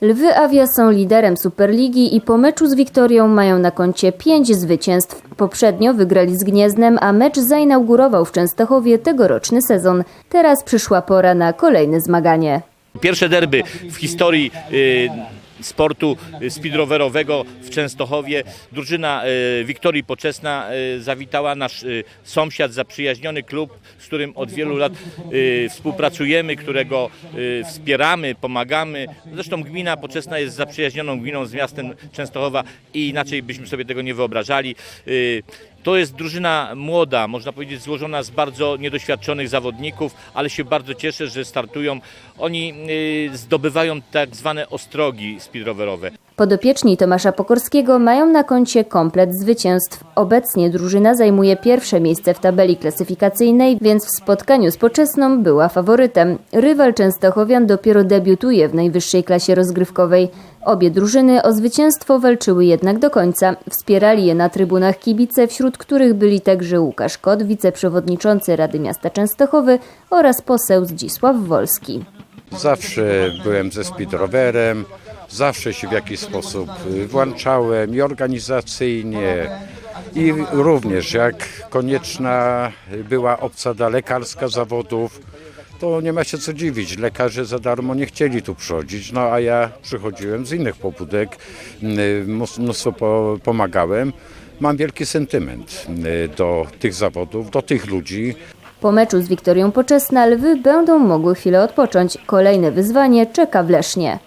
Lwy Awia są liderem Superligi i po meczu z Wiktorią mają na koncie pięć zwycięstw. Poprzednio wygrali z Gniezdnem, a mecz zainaugurował w Częstochowie tegoroczny sezon. Teraz przyszła pora na kolejne zmaganie. Pierwsze derby w historii y, sportu speedrowerowego w Częstochowie. Drużyna y, Wiktorii Poczesna y, zawitała nasz y, sąsiad, zaprzyjaźniony klub, z którym od wielu lat współpracujemy, którego wspieramy, pomagamy. Zresztą gmina Poczesna jest zaprzyjaźnioną gminą z miastem Częstochowa i inaczej byśmy sobie tego nie wyobrażali. To jest drużyna młoda, można powiedzieć złożona z bardzo niedoświadczonych zawodników, ale się bardzo cieszę, że startują. Oni y, zdobywają tak zwane ostrogi speedrowerowe. Podopieczni Tomasza Pokorskiego mają na koncie komplet zwycięstw. Obecnie drużyna zajmuje pierwsze miejsce w tabeli klasyfikacyjnej, więc w spotkaniu z Poczesną była faworytem. Rywal Częstochowian dopiero debiutuje w najwyższej klasie rozgrywkowej. Obie drużyny o zwycięstwo walczyły jednak do końca. Wspierali je na trybunach kibice, wśród których byli także Łukasz Kot, wiceprzewodniczący Rady Miasta Częstochowy oraz poseł Zdzisław Wolski. Zawsze byłem ze speedrowerem, zawsze się w jakiś sposób y, włączałem i organizacyjnie i również jak konieczna była obsada lekarska zawodów, to nie ma się co dziwić. Lekarze za darmo nie chcieli tu przychodzić, no a ja przychodziłem z innych pobudek, y, mus- mnóstwo po- pomagałem. Mam wielki sentyment y, do tych zawodów, do tych ludzi. Po meczu z Wiktorią Poczesna lwy będą mogły chwilę odpocząć. Kolejne wyzwanie czeka w Lesznie.